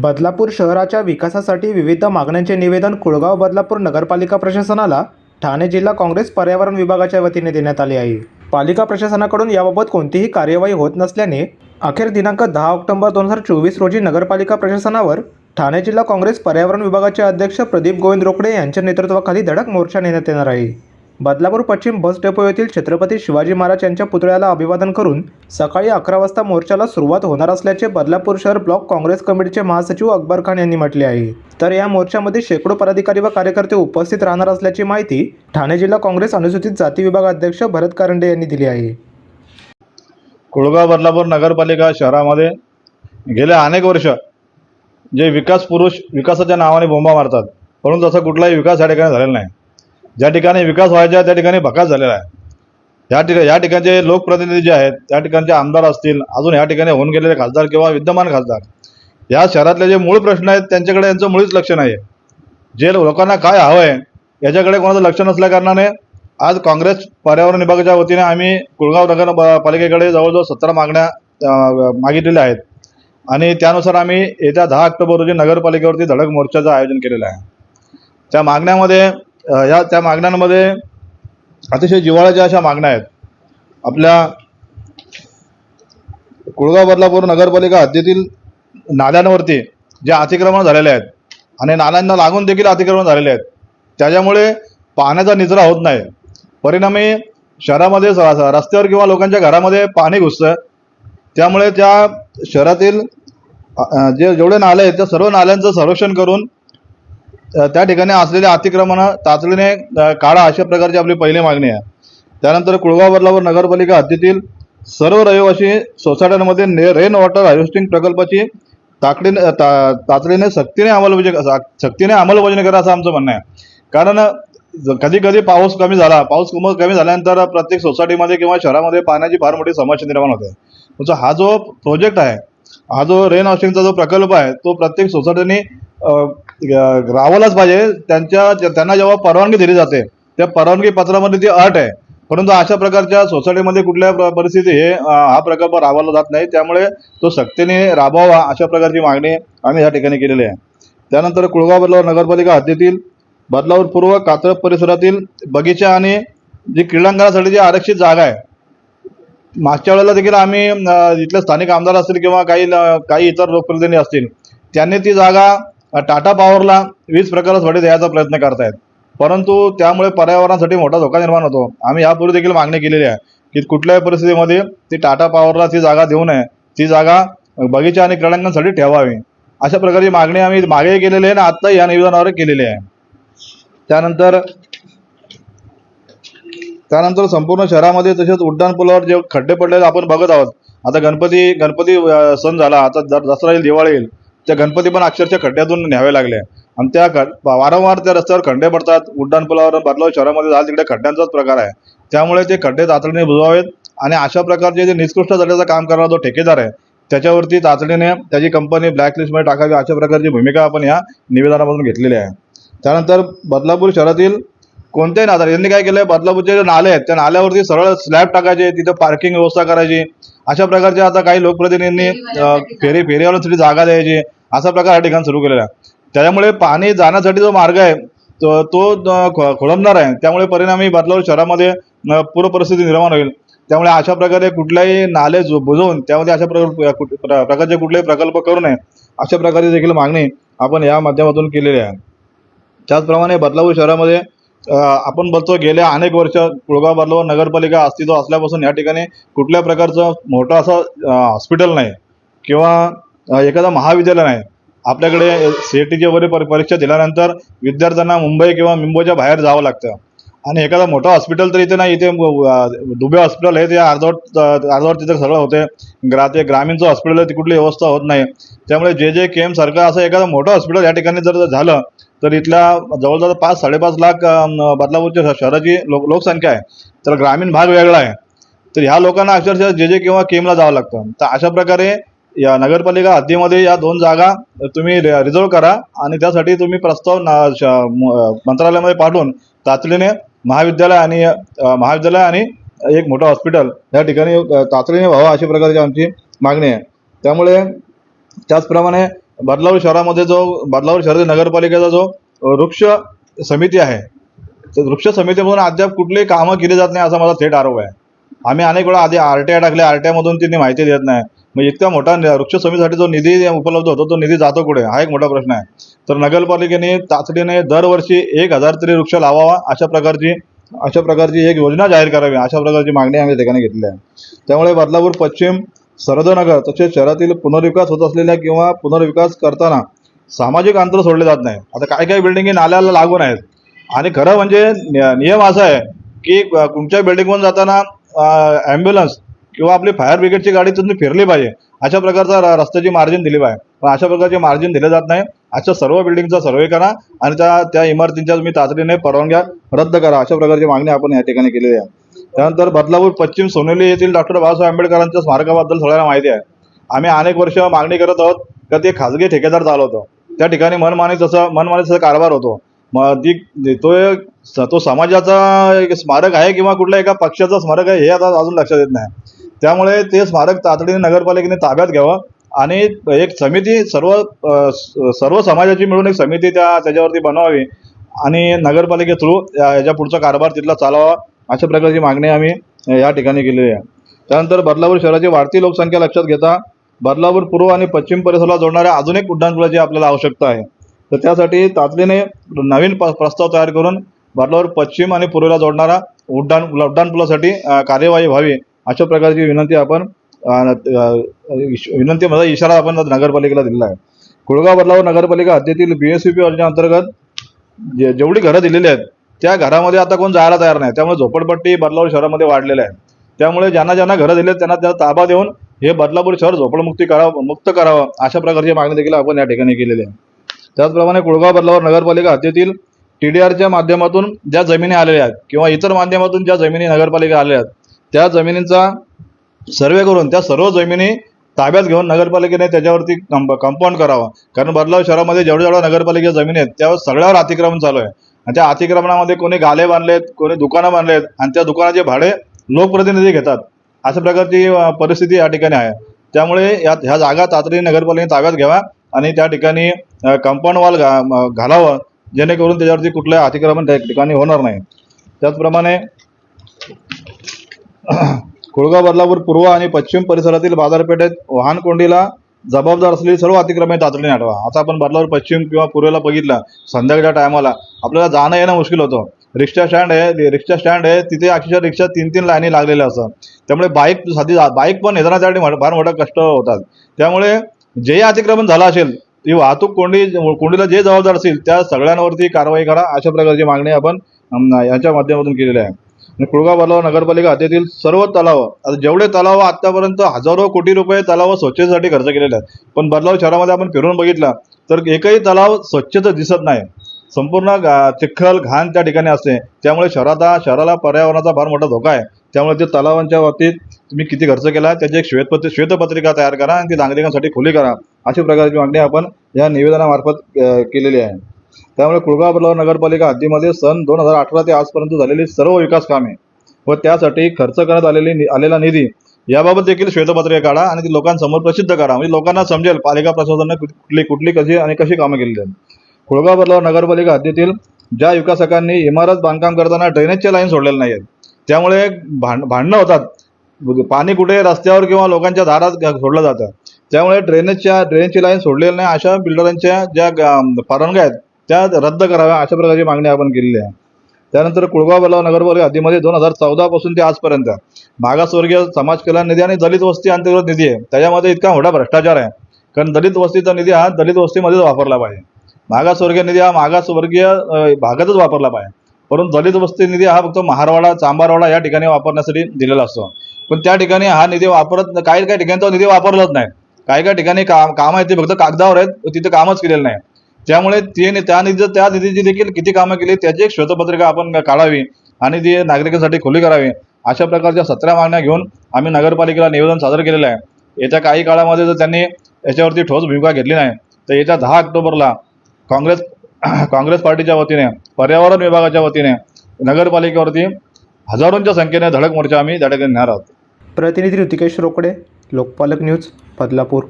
बदलापूर शहराच्या विकासासाठी विविध मागण्यांचे निवेदन कुळगाव बदलापूर नगरपालिका प्रशासनाला. ठाणे जिल्हा काँग्रेस पर्यावरण विभागाच्या वतीने देण्यात आले आहे. पालिका प्रशासनाकडून याबाबत कोणतीही कार्यवाही होत नसल्याने अखेर दिनांक दहा ऑक्टोबर दोन हजार चोवीस रोजी नगरपालिका प्रशासनावर ठाणे जिल्हा काँग्रेस पर्यावरण विभागाचे अध्यक्ष प्रदीप गोविंद रोकडे यांच्या नेतृत्वाखाली धडक मोर्चा नेण्यात येणार आहे. बदलापूर पश्चिम बस डेपो येथील छत्रपती शिवाजी महाराज यांच्या पुतळ्याला अभिवादन करून सकाळी अकरा वाजता मोर्चाला सुरुवात होणार असल्याचे बदलापूर शहर ब्लॉक काँग्रेस कमिटीचे महासचिव अकबर खान यांनी म्हटले आहे. तर या मोर्चामध्ये शेकडो पदाधिकारी व कार्यकर्ते उपस्थित राहणार असल्याची माहिती ठाणे जिल्हा काँग्रेस अनुसूचित जाती विभाग अध्यक्ष भरत कारंडे यांनी दिली आहे. कुळगाव बदलापूर नगरपालिका शहरामध्ये गेल्या अनेक वर्ष जे विकास पुरुष विकासाच्या नावाने बोंबा मारतात. परंतु तसा कुठलाही विकास या ठिकाणी झालेला नाही. ज्या ठिकाणी विकास व्हायचा त्या ठिकाणी भकास झालेला आहे. या ठिकाणी या ठिकाणचे लोकप्रतिनिधी जे आहेत त्या ठिकाणचे आमदार असतील अजून या ठिकाणी होऊन गेलेले खासदार किंवा विद्यमान खासदार या शहरातले जे मूळ प्रश्न आहेत त्यांच्याकडे यांचं मुळीच लक्ष नाही आहे जे लोकांना काय हवं आहे याच्याकडे कोणाचं लक्ष नसल्याकारणाने आज काँग्रेस पर्यावरण विभागाच्या वतीने आम्ही कुळगाव नगर पालिकेकडे जवळजवळ सतरा मागण्या मागितलेल्या आहेत. आणि त्यानुसार आम्ही येत्या दहा ऑक्टोबर रोजी नगरपालिकेवरती धडक मोर्चाचं आयोजन केलेलं आहे. त्या मागण्यामध्ये या त्या मागण्यांमध्ये अतिशय जिव्हाळ्याच्या अशा मागण्या आहेत. आपल्या कुळगाव बदलापूर नगरपालिका हद्दीतील नाल्यांवरती जे अतिक्रमण झालेले आहेत आणि नाल्यांना लागून देखील अतिक्रमण झालेले आहेत त्याच्यामुळे पाण्याचा निचरा होत नाही. परिणामी शहरामध्ये स- रस्त्यावर किंवा लोकांच्या घरामध्ये पाणी घुसतं. त्यामुळे त्या शहरातील जे जेवढे नाले आहेत त्या सर्व नाल्यांचं संरक्षण करून त्या ठिकाणी असलेल्या अतिक्रमणं तातडीने काढा अशा प्रकारची आपली पहिली मागणी आहे. त्यानंतर कुळगाव बदलावर नगरपालिका हद्दीतील सर्व रहिवासी सोसायट्यांमध्ये ने रेन वॉटर हार्वेस्टिंग प्रकल्पाची ताकडीने ता तातडीने सक्तीने अंमलबजावणी सक्तीने अंमलबजावणी करा असं आमचं म्हणणं आहे. कारण कधी कधी पाऊस कमी झाला पाऊस कमी झाल्यानंतर प्रत्येक सोसायटीमध्ये किंवा शहरामध्ये पाण्याची फार मोठी समस्या निर्माण होते. म्हणजे हा जो प्रोजेक्ट आहे हा जो रेन वॉशिंगचा जो प्रकल्प आहे तो प्रत्येक सोसायटीने राहावलाच पाहिजे. त्यांच्या त्यांना जेव्हा परवानगी दिली जाते त्या परवानगी पत्रामध्ये ती अट आहे. परंतु अशा प्रकारच्या सोसायटीमध्ये कुठल्या परिस्थिती हे हा प्रकल्प राबवला जात नाही. त्यामुळे तो सक्तीने राबवावा अशा प्रकारची मागणी आम्ही या ठिकाणी केलेली आहे. त्यानंतर कुळगाव बदलावर नगरपालिका हद्दीतील बदलापूर पूर्व कात्रप परिसरातील बगीचा आणि जी क्रीडांगणासाठी जी आरक्षित जागा आहे मागच्या वेळेला देखील आम्ही इथले स्थानिक आमदार असतील किंवा काही ल- काही इतर लोकप्रतिनिधी असतील त्यांनी ती जागा टाटा पॉवरला वीज प्रकल्पासाठी द्यायचा प्रयत्न करतायत. परंतु त्यामुळे पर्यावरणासाठी मोठा धोका निर्माण होतो. आम्ही यापूर्वी देखील मागणी केलेली आहे की कुठल्याही परिस्थितीमध्ये ती टाटा पॉवरला ती जागा देऊ नये. ती जागा बगीचा आणि क्रीडांगणासाठी ठेवावी. अशा प्रकारची मागणी आम्ही मागेही केलेली आहे आणि आत्ता या निवेदनावर केलेली आहे. त्यानंतर त्यानंतर संपूर्ण शहरामध्ये तसेच उड्डाणपुलावर जे खड्डे पडलेले आपण बघत आहोत. आता गणपती गणपती सण झाला. आता दसरा येईल दिवाळी येईल. त्या गणपती पण अक्षरशः खड्ड्यातून न्यावे लागले. आणि त्या खड- वारंवार त्या रस्त्यावर खड्डे पडतात. उड्डाणपुलावर बदलाव शहरामध्ये झाला तिकडे खड्ड्यांचाच प्रकार आहे. त्यामुळे ते खड्डे तातडीने बुजवावेत आणि अशा प्रकारचे जे निष्कृष्ट दर्जाचं काम करणारा जो ठेकेदार आहे त्याच्यावरती तातडीने त्याची कंपनी ब्लॅकलिस्टमध्ये टाकावी अशा प्रकारची भूमिका आपण या निवेदनामधून घेतलेली आहे. त्यानंतर बदलापूर शहरातील कोणत्याही नादार यांनी काय केलं बदलापूरचे जे नाले आहेत त्या नाल्यावरती सरळ स्लॅब टाकायचे तिथं पार्किंग व्यवस्था करायची. अशा प्रकारच्या आता काही लोकप्रतिनिधींनी फेरी फेरीवाल्यांसाठी जागा द्यायची असा प्रकार या ठिकाणी सुरू केलेला आहे. त्याच्यामुळे पाणी जाण्यासाठी जो मार्ग आहे तो तो खोळंबणार आहे. त्यामुळे परिणामी बदलापूर शहरामध्ये पूर परिस्थिती निर्माण होईल. त्यामुळे अशा प्रकारे कुठल्याही नाले जो- बुजवून त्यामध्ये अशा प्रकार प्रकारचे कुठलेही प्रकल्प करू नये अशा प्रकारची देखील मागणी आपण या माध्यमातून केलेली आहे. त्याचप्रमाणे बदलापूर शहरामध्ये आपण बघतो गेल्या अनेक वर्ष कुळगाव बदलापूर नगरपालिका अस्तित्व असल्यापासून या ठिकाणी कुठल्या प्रकारचं मोठं असं हॉस्पिटल नाही किंवा एखादं महाविद्यालय नाही. आपल्याकडे सी टीची वगैरे परी- परीक्षा दिल्यानंतर विद्यार्थ्यांना मुंबई किंवा मुंबईच्या बाहेर जावं लागतं. आणि एखादं मोठं हॉस्पिटल तर इथे नाही इथे दुबे हॉस्पिटल आहे ते अर्धवट अर्धवट तिथे सगळं होते. ग्रा ते ग्रामीणचं हॉस्पिटल आहे ती कुठली व्यवस्था होत नाही. त्यामुळे जे जे केम सरकार असं एखादं मोठं हॉस्पिटल या ठिकाणी जर झालं तर इथल्या जवळजवळ पाच साडेपाच लाख बदलापूरच्या श- शहराची लोक लोकसंख्या आहे. तर ग्रामीण भाग वेगळा आहे. तर ह्या लोकांना अक्षरशः जे जे किंवा केमला जावं लागतं. तर अशा प्रकारे या नगरपालिका हद्दीमध्ये या दोन जागा तुम्ही रिझर्व करा आणि त्यासाठी तुम्ही प्रस्ताव ना- श- मंत्रालयामध्ये पाठवून तातडीने महाविद्यालय आणि महाविद्यालय आणि एक मोठं हॉस्पिटल या ठिकाणी तातडीने व्हावं अशा प्रकारची आमची मागणी आहे. त्यामुळे त्याचप्रमाणे बदलापूर शहरामध्ये जो बदलापूर शहरातील नगरपालिकेचा जो वृक्ष समिती आहे तर वृक्ष समितीमधून अद्याप कुठलीही कामं केली जात नाही असा माझा थेट आरोप आहे. आम्ही अनेक वेळा आधी आर टी आय टाकले आर टी आयमधून त्यांनी माहिती देत नाही. मग इतका मोठा वृक्ष समितीसाठी जो निधी उपलब्ध होतो तो निधी जातो कुठे? हा एक मोठा प्रश्न आहे. तर नगरपालिकेने तातडीने दरवर्षी एक हजार तरी वृक्ष लावावा अशा प्रकारची अशा प्रकारची एक योजना जाहीर करावी अशा प्रकारची मागणी आम्ही ठिकाणी घेतली आहे. त्यामुळे बदलापूर पश्चिम सरदनगर तसेच शहरातील पुनर्विकास होत असलेल्या किंवा पुनर्विकास करताना सामाजिक अंतर सोडले जात नाही. आता काय काय बिल्डिंगी नाल्याला लागून आहेत? आणि खरं म्हणजे नियम असा आहे की अ, तुमच्या बिल्डिंगमधून जाताना ॲम्ब्युलन्स किंवा आपली फायर ब्रिगेडची गाडी तुम्ही फिरली पाहिजे. अशा प्रकारचा र- रस्त्याची मार्जिन दिली पाहिजे. पण अशा प्रकारचे मार्जिन दिले जात नाही. अशा सर्व बिल्डिंगचा सर्वे करा आणि त्या त्या इमारतींच्या तुम्ही तातडीने परवानग्या रद्द करा. अशा प्रकारची मागणी आपण या ठिकाणी केलेली आहे. त्यानंतर बदलापूर पश्चिम सोनेली येथील डॉक्टर बाबासाहेब आंबेडकरांच्या स्मारकाबद्दल सगळ्यांना माहिती आहे. आम्ही अनेक वर्ष मागणी करत आहोत का ते खाजगी ठेकेदार चालवतो. त्या ठिकाणी मनमानी तसं मनमानी तसा कारभार होतो. मग ती तो एक तो समाजाचा एक स्मारक आहे किंवा कुठल्या एका पक्षाचं स्मारक आहे हे आता अजून लक्षात येत नाही. त्यामुळे ते स्मारक तातडीने नगरपालिकेने ताब्यात घ्यावं आणि एक समिती सर्व सर्व समाजाची मिळून एक समिती त्या त्याच्यावरती बनवावी आणि नगरपालिके थ्रू याच्या पुढचा कारभार तिथला चालावा अशा प्रकारची मागणी आम्ही या ठिकाणी केलेली आहे. त्यानंतर बदलापूर शहराची वाढती लोकसंख्या लक्षात घेता बदलापूर पूर्व आणि पश्चिम परिसराला जोडणाऱ्या अजून एक उड्डाणपुलाची आपल्याला आवश्यकता आहे. तर त्यासाठी तातडीने नवीन प प्रस्ताव तयार करून बदलापूर पश्चिम आणि पूर्वेला जोडणारा उड्डाण उड्डाणपुलासाठी कार्यवाही व्हावी अशा प्रकारची विनंती आपण विनंती माझा इशारा आपण नगरपालिकेला दिलेला आहे. कुळगाव बदलावर नगरपालिका हद्दीतील बी एस सी पी योजनेअंतर्गत जे जेवढी घरं दिलेली आहेत त्या घरामध्ये आता कोण जायला तयार नाही. त्यामुळे झोपडपट्टी बदलापूर शहरामध्ये वाढलेल्या आहे त्यामुळे ज्यांना ज्यांना घरं दिले आहेत त्यांना त्याला ताबा देऊन हे बदलापूर शहर झोपडमुक्ती करावं मुक्त करावं अशा प्रकारची मागणी देखील आपण या ठिकाणी केलेली आहे. त्याचप्रमाणे कुळगाव बदलावर नगरपालिका हद्दीतील टी डी आरच्या माध्यमातून ज्या जमिनी आलेल्या आहेत किंवा इतर माध्यमातून ज्या जमिनी नगरपालिका आलेल्या आहेत त्या जमिनींचा सर्वे करून त्या सर्व जमिनी ताब्यात घेऊन नगरपालिकेने त्याच्यावरती कंपाऊंड करावं. कारण बदलाव शहरामध्ये जेवढ्या जेवढ्या नगरपालिका जमिनी आहेत त्यावर सगळ्यावर अतिक्रमण चालू आहे. आणि त्या अतिक्रमणामध्ये कोणी गाले बांधलेत कोणी दुकानं बांधलेत आणि त्या दुकानाचे भाडे लोकप्रतिनिधी घेतात. अशा प्रकारची परिस्थिती या ठिकाणी आहे. त्यामुळे या ह्या जागा तातडीने नगरपालिकेने ताब्यात घ्याव्या आणि त्या ठिकाणी कंपाऊंड वॉल घा घालावं जेणेकरून त्याच्यावरती कुठलं अतिक्रमण त्या ठिकाणी होणार नाही. त्याचप्रमाणे कुळगाव बदलापूर पूर्व आणि पश्चिम परिसरातील बाजारपेठेत वाहन कोंडीला जबाबदार असलेली सर्व अतिक्रमणे तातडीने आठवा. आता आपण बदलापूर पश्चिम किंवा पूर्वेला बघितलं संध्याकाळच्या टायमाला आपल्याला जाणं येणं मुश्किल होतं. रिक्षा स्टँड आहे रिक्षा स्टँड आहे तिथे अक्षरशः रिक्षा तीन तीन लाईनी लागलेल्या असतात. त्यामुळे बाईक साधी बाईक पण येताना त्यासाठी फार मोठा कष्ट होतात. त्यामुळे जे अतिक्रमण झालं असेल ती वाहतूक कोंडी कोंडीला जे जबाबदार असतील त्या सगळ्यांवरती कारवाई करा अशा प्रकारची मागणी आपण यांच्या याच्या माध्यमातून केलेली आहे. आणि कुळगाव बदलाव नगरपालिका हद्दीतील सर्व तलाव आता जेवढे तलाव आतापर्यंत हजारो कोटी रुपये तलाव स्वच्छतेसाठी खर्च केलेले आहेत. पण बदलाव शहरामध्ये आपण फिरून बघितला तर एकही तलाव स्वच्छता दिसत नाही. संपूर्ण गा- चिखल घाण त्या ठिकाणी असते. त्यामुळे शहराचा शहराला पर्यावरणाचा फार मोठा धोका आहे. त्यामुळे ते तलावांच्या बाबतीत तुम्ही किती खर्च केला त्याची एक श्वेतपत्र श्वेतपत्रिका तयार करा आणि ती नागरिकांसाठी खुली करा. अशा प्रकारची मागणी आपण या निवेदनामार्फत केलेली आहे. त्यामुळे कुळगाव नगरपालिका हद्दीमध्ये सन दोन हजार अठरा ते आजपर्यंत झालेली सर्व विकास कामे व त्यासाठी खर्च करण्यात आलेली आलेला निधी याबाबत देखील श्वेतपत्रिका काढा आणि ती लोकांसमोर प्रसिद्ध करा. म्हणजे लोकांना समजेल पालिका प्रशासनाने कुठली कुठली कशी आणि कशी कामं केलेली आहेत. कुळगाव बदलाव नगरपालिका हद्दीतील ज्या विकासकांनी इमारत बांधकाम करताना ड्रेनेजच्या लाईन सोडलेल्या नाही आहेत त्यामुळे भांड भांडणं होतात. पाणी कुठे रस्त्यावर किंवा लोकांच्या दारात सोडलं जातं. त्यामुळे ड्रेनेजच्या ड्रेनेजची लाईन सोडलेली नाही अशा बिल्डरांच्या ज्या ग- परवानग्या आहेत त्या रद्द कराव्या अशा प्रकारची मागणी आपण केलेली आहे. त्यानंतर कुळगाव बलाव नगरपालिका हद्दीमध्ये दोन हजार चौदा पासून ते आजपर्यंत. मागासवर्गीय समाज कल्याण निधी आणि दलित वस्ती अंतर्गत निधी आहे. त्याच्यामध्ये इतका मोठा भ्रष्टाचार आहे. कारण दलित वस्तीचा निधी हा दलित वस्तीमध्येच वापरला पाहिजे. मागासवर्गीय निधी हा मागासवर्गीय भागातच वापरला पाहिजे. परंतु दलित वस्ती निधी हा फक्त महारवाडा चांबारवाडा या ठिकाणी वापरण्यासाठी दिलेला असतो. पण त्या ठिकाणी हा निधी वापरत काही काही ठिकाणी तो निधी वापरलाच नाही. काही काही ठिकाणी काम काम आहेत ते फक्त कागदावर आहेत तिथे कामच केलेलं नाही. त्यामुळे ते त्या निधी त्या निधीची देखील किती कामं केली त्याची एक श्वेतपत्रिका आपण काढावी आणि ती नागरिकांसाठी खुली करावी. अशा प्रकारच्या सतरा मागण्या घेऊन आम्ही नगरपालिकेला निवेदन सादर केलेलं आहे. येत्या काही काळामध्ये जर त्यांनी याच्यावरती ठोस भूमिका घेतली नाही तर येत्या दहा ऑक्टोबरला काँग्रेस काँग्रेस पार्टीच्या वतीने पर्यावरण विभागाच्या वतीने नगरपालिकेवरती हजारोंच्या संख्येने धडक मोर्चा आम्ही त्या ठिकाणी नेणार आहोत. प्रतिनिधी ऋतिकेश रोकडे लोकपालक न्यूज बदलापूर.